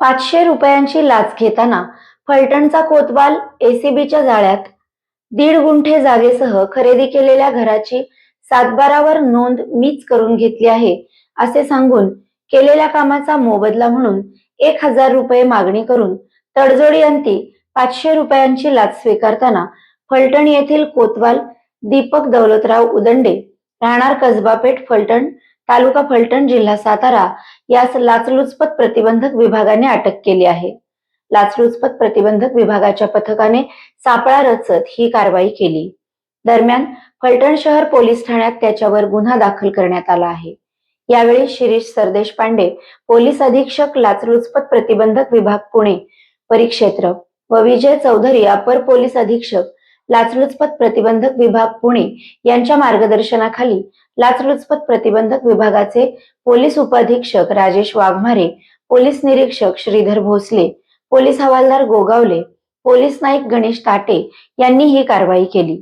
पाचशे रुपयांची लाच घेताना फलटणचा कोतवाल एसीबीच्या जाळ्यात दीड गुंठे जागेसह खरेदी केलेल्या घराची सातबारावर नोंद मीच करून घेतली आहे असे सांगून केलेल्या कामाचा मोबदला म्हणून एक हजार रुपये मागणी करून तडजोडी अंती पाचशे रुपयांची लाच स्वीकारताना फलटण येथील कोतवाल दीपक दौलतराव उदंडे राहणार कसबापेठ फलटण तालुका फलटण जिल्हा सातारा यास लाचलुचपत प्रतिबंधक विभागाने अटक केली आहे. लाचलुचपत प्रतिबंधक विभागाच्या पथकाने सापळा रचत ही कारवाई केली. दरम्यान फलटण शहर पोलीस ठाण्यात त्याच्यावर गुन्हा दाखल करण्यात आला आहे. यावेळी शिरीष सरदेश पांडे पोलीस अधीक्षक लाचलुचपत प्रतिबंधक विभाग पुणे परिक्षेत्र व विजय चौधरी अपर पोलीस अधीक्षक लाचलुचपत प्रतिबंधक विभाग पुणे यांच्या मार्गदर्शनाखाली लाचलुचपत प्रतिबंधक विभागाचे पोलीस उपअधीक्षक राजेश वाघमारे पोलीस निरीक्षक श्रीधर भोसले पोलीस हवालदार गोगावले पोलीस नाईक गणेश ताटे यांनी ही कारवाई केली.